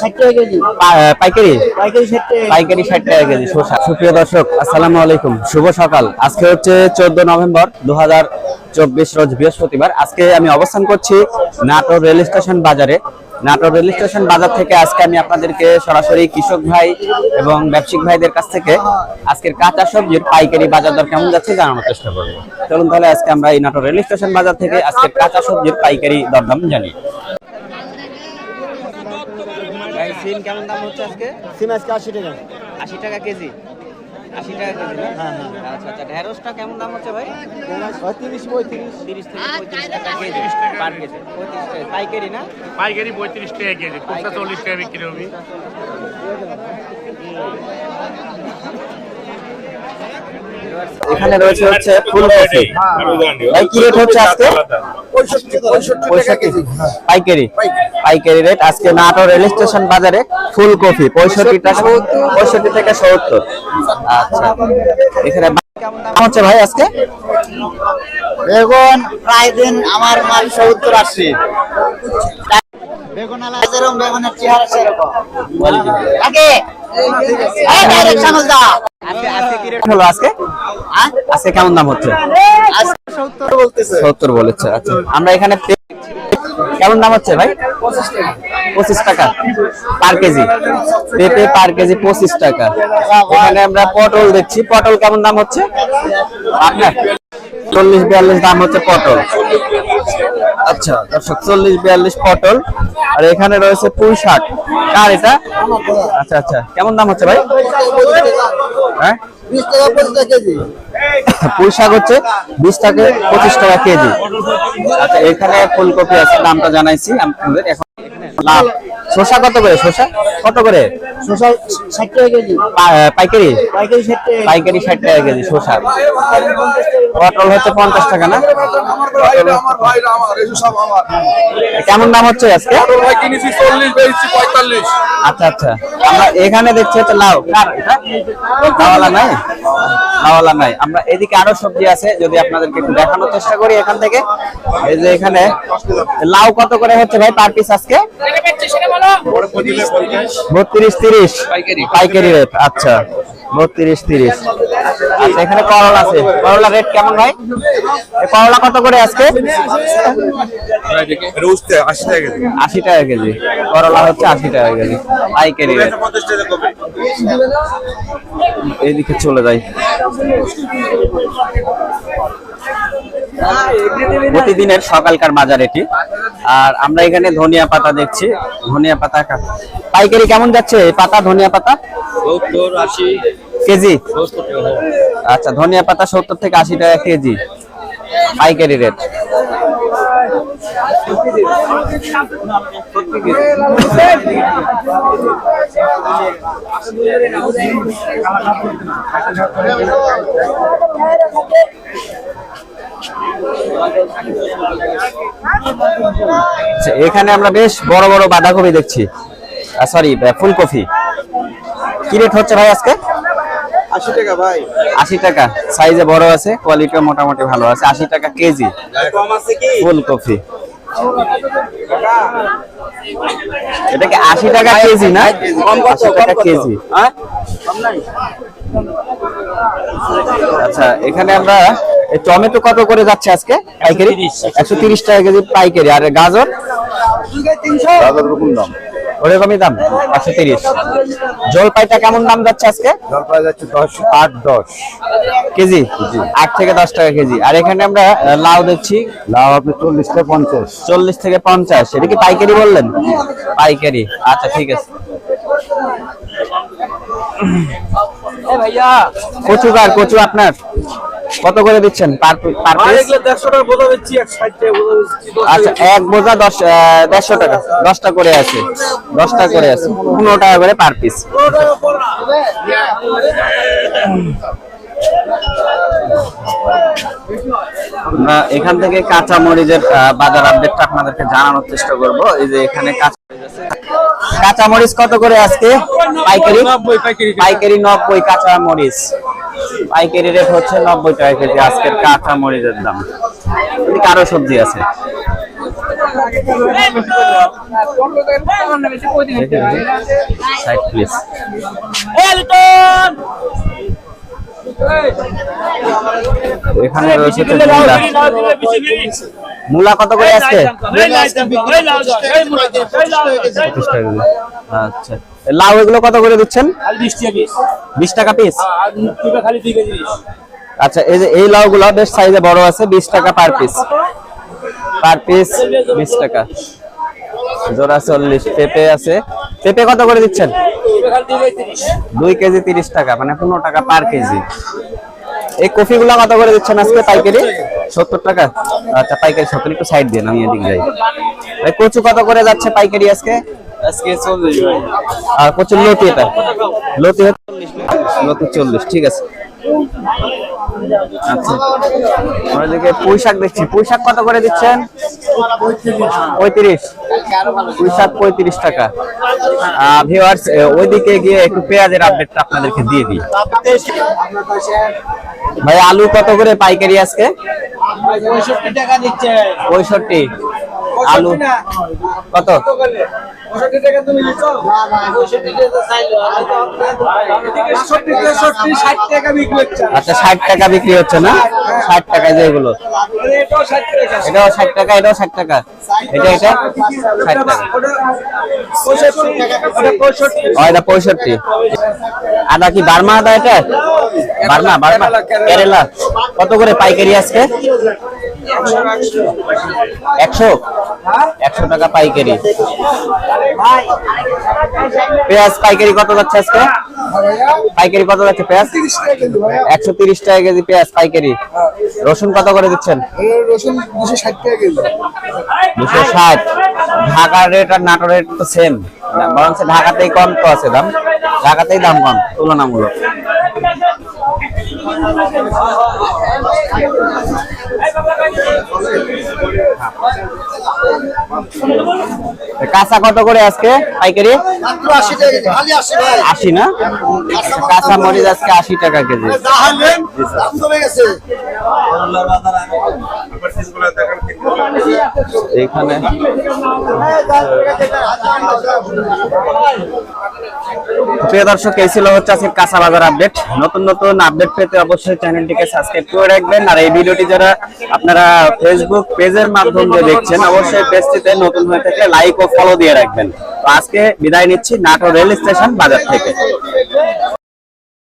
ষাট টাকা কেজি। পাইকারি? পাইকারি ষাট টাকা পাইকারি ষাট টাকা কেজি শসা। সুপ্রিয় দর্শক আসসালামু আলাইকুম। শুভ সকাল। আজকে হচ্ছে চোদ্দ নভেম্বর দু চব্বিশ রোজ বৃহস্পতিবার। আজকে আমি অবস্থান করছি নাটোর রেল স্টেশন বাজারে। নাটোর রেল স্টেশন বাজার থেকে আজকে আমি আপনাদেরকে সরাসরি কৃষক ভাই এবং ব্যবসায়িক ভাইদের কাছ থেকে আজকের কাঁচা সবজির পাইকারি বাজার দর কেমন যাচ্ছে জানানোর চেষ্টা করব। চলুন তাহলে আজকে আমরা এই নাটোর রেল স্টেশন বাজার থেকে আজকের কাঁচা সবজির পাইকারি দরদাম জানি। ভাই সিম কেমন দাম হচ্ছে আজকে? সিম আজকে আশি টাকা। আশি টাকা কেজি? আশি টাকা কেজি না? হ্যাঁ, হ্যাঁ। আচ্ছা আচ্ছা। ঢেঁড়সটা কেমন দাম হচ্ছে ভাই? তিরিশ পঁয়ত্রিশ। তিরিশ থেকে পঁয়ত্রিশ টাকা কেজি পার কেজি। পঁয়ত্রিশ টাকা। পাইকারি না? পাইকারি পঁয়ত্রিশ টাকা কেজি। খুচরা চল্লিশ টাকা বিক্রি হবে। এখানে রয়েছে হচ্ছে ফুলকপি ভাই কি রেট হচ্ছে আজকে? পঁয়ষট্টি পাইকারি। পাইকারি। রেট আজকে নাটোর রেল স্টেশন বাজারে ফুলকপি পঁয়ষট্টি টাকা পঁয়ষট্টি থেকে সত্তর। আচ্ছা এখানে হচ্ছে ভাই আজকে? বেগুন প্রায় দিন আমার মাল সত্তর আশি। বেগুন আলা যেরকম বেগুনের চেহারা সেরকম। আগে এই direct আজকে আজকে হলো আজকে? হ্যাঁ? আজকে কেমন দাম হচ্ছে? সত্তর বলেছে আচ্ছা। আমরা এখানে কেমন দাম হচ্ছে ভাই? পঁচিশ টাকা পার কেজি। পেঁপে পার কেজি পঁচিশ টাকা। এখানে আমরা পটল দেখছি। পটল কেমন দাম হচ্ছে? আপনার। চল্লিশ বিয়াল্লিশ দাম হচ্ছে পটল। আচ্ছা দর্শক, চল্লিশ, বিয়াল্লিশ পটল। আর এখানে রয়েছে পুঁই শাক। কার এটা? আচ্ছা আচ্ছা। কেমন দাম হচ্ছে ভাই? হ্যাঁ বিশ টাকা পঁচিশ কেজি। পুঁই শাক হচ্ছে বিশ টাকা পঁচিশ টাকা কেজি। আচ্ছা এখানে ফুলকপি আছে দামটা জানাইছি আপনাদের। এখন লাভ। শসা কত করে শসা? কত করে? শসা ষাট টাকা কেজি। পাইকারি? পাইকারি ষাট টাকা পাইকারি ষাট টাকা কেজি শসা। পটল হচ্ছে পঞ্চাশ টাকা না? আমার ভাইরা আমার এসব সব আমার কেমন দাম হচ্ছে আজকে? পটল ভাই কিনেছি চল্লিশ বেচছি পঁয়তাল্লিশ। আচ্ছা আচ্ছা। আমরা এখানে দেখছি হচ্ছে লাউ। কার নাই? লাউওয়ালা নাই। আমরা এদিকে আরও সবজি আছে যদি আপনাদেরকে একটু দেখানোর চেষ্টা করি এখান থেকে। এই যে এখানে লাউ কত করে হচ্ছে ভাই পার পিস আজকে? বত্রিশ তিরিশ। পাইকারি। রেট আচ্ছা। বত্রিশ তিরিশ। আচ্ছা এখানে করলা আছে। করলা রেট কেমন ভাই? করলা কত করে আজকে? রোজতে আশি টাকা কেজি। আশি টাকা কেজি। করলা হচ্ছে আশি টাকা কেজি। পাইকারি এইদিকে চলে যাই। প্রতিদিনের সকালকার বাজার এটি। আর আমরা এখানে ধনিয়া পাতা দেখছি। ধনিয়া পাতা পাইকারি কেমন যাচ্ছে পাতা ধনিয়া পাতা? সত্তর আশি। কেজি? আচ্ছা ধনিয়া পাতা সত্তর থেকে আশি টাকা কেজি। পাইকারি রেট। এখানে আমরা বেশ বড় বড় বাঁধাকপি দেখছি। সরি ফুলকপি। কি রেট হচ্ছে ভাই আজকে? আশি টাকা ভাই। আশি টাকা। সাইজে বড় আছে কোয়ালিটিও মোটামুটি ভালো আছে। আশি টাকা কেজি। ফুলকপি। এটা কি আশি টাকা কেজি না? আশি টাকা কেজি? হ্যাঁ? আচ্ছা এখানে আমরা এই টমেটো কত করে যাচ্ছে আজকে? পাইকারি? একশো তিরিশ টাকা কেজি পাইকারি। আর গাজর? গাজর রকম দাম। ওরকমই দাম একশো তিরিশ। জলপাইটা কেমন দাম যাচ্ছে আজকে? জলপাই যাচ্ছে দশ আট দশ। কেজি? আট থেকে দশ টাকা কেজি। আর এখানে আমরা লাউ দেখছি লাউ আপনি চল্লিশ থেকে পঞ্চাশ। চল্লিশ থেকে পঞ্চাশ। এটা কি পাইকারি বললেন? পাইকারি। আচ্ছা ঠিক আছে। কচু কার কচু আপনার? কত করে দিচ্ছেন? পার পার পিস দেড়শো টাকা বোঝা দিচ্ছি এক ষাট টাকা বোঝা দিচ্ছি আচ্ছা এক বোঝা দশ আহ, দেড়শো টাকা। দশটা করে আছে। দশটা করে আছে। পনেরো টাকা করে পার পিস আমরা এখান থেকে কাঁচা মরিচের বাজার আপডেটটা আপনাদেরকে জানানোর চেষ্টা করব। এই যে এখানে কাঁচা। কাঁচা মরিচ কত করে আজকে? পাইকারি? পাইকারি। নব্বই কাঁচা মরিচ পাইকারি রেট হচ্ছে নব্বই টাকা কেজি আজকের কাঁচা মরিচের দাম কারও সবজি আছে। সাইড প্লিজ এখানে রয়েছে মূলা কত করে করে। আচ্ছা লাউ এগুলো কত করে দিচ্ছেন বিশ টাকা পিস আচ্ছা এই যে এই লাউ গুলো বেশ সাইজে বড় আছে বিশ টাকা পার পিস পার পিস বিশ টাকা জোড়া চল্লিশ পেঁপে আছে পেঁপে কত করে দিচ্ছেন? দুই কেজি তিরিশ টাকা মানে পনেরো টাকা পার কেজি। এই কফি গুলা কত করে দিচ্ছেন আজকে পাইকারি? সত্তর টাকা। আচ্ছা পাইকারি সত্তর একটু সাইড দিয়ে আমি এদিকে যাই। এই কচু কত করে যাচ্ছে পাইকারি আজকে? আজকে চল্লিশ আর কচুর লতি এটা? লতি হচ্ছে লতি চল্লিশ ঠিক আছে। আচ্ছা। পুঁই শাক দেখছি। কত করে দিচ্ছেন? পঁয়ত্রিশ। পঁয়ত্রিশ টাকা। ওইদিকে গিয়ে একটু পেঁয়াজের আপডেটটা আপনাদেরকে দিয়ে দিই। ভাই, আলু কত করে পাইকারি আজকে? পঁয়ষট্টি টাকা দিচ্ছে। পঁয়ষট্টি। আলু কত? আচ্ছা ষাট টাকা বিক্রি হচ্ছে না? ষাট টাকা। যেগুলো এটাও ষাট টাকা। এটাও ষাট টাকা এটা এটা? ষাট টাকা। এটা পঁয়ষট্টি। আদা কি বার্মা আদা এটা? Burma Burma. কেরালা। কত করে পাইকারি আজকে? একশো? একশো টাকা পাইকারি। পেঁয়াজ পাইকারি কত যাচ্ছে আজকে? পাইকারি কত যাচ্ছে পেঁয়াজ? একশো তিরিশ টাকা কেজি পেঁয়াজ পাইকারি। রসুন কত করে দিচ্ছেন? রসুন দুশো ষাট টাকা দুশো ষাট। ঢাকার রেট আর নাটোর রেট তো সেম বরং ঢাকাতেই কম তো আছে দাম। ঢাকাতেই দাম কম তুলনামূলক। কাঁচা কত করে আজকে পাইকারি? আশি না? কাঁচা মরিচ আজকে আশি টাকা কেজি। যা হারবেন দাম কমে। গেছে এখানে প্রিয় দর্শক এই ছিল হচ্ছে আজকে কাঁচা বাজার আপডেট। নতুন নতুন আপডেট পেতে অবশ্যই চ্যানেলটিকে সাবস্ক্রাইব করে রাখবেন। আর এই ভিডিওটি যারা আপনারা ফেসবুক পেজের মাধ্যমে দেখছেন অবশ্যই পেজটিতে নতুন হয়ে থাকলে লাইক ও ফলো দিয়ে রাখবেন। তো আজকে বিদায় নিচ্ছি নাটোর রেল স্টেশন বাজার থেকে।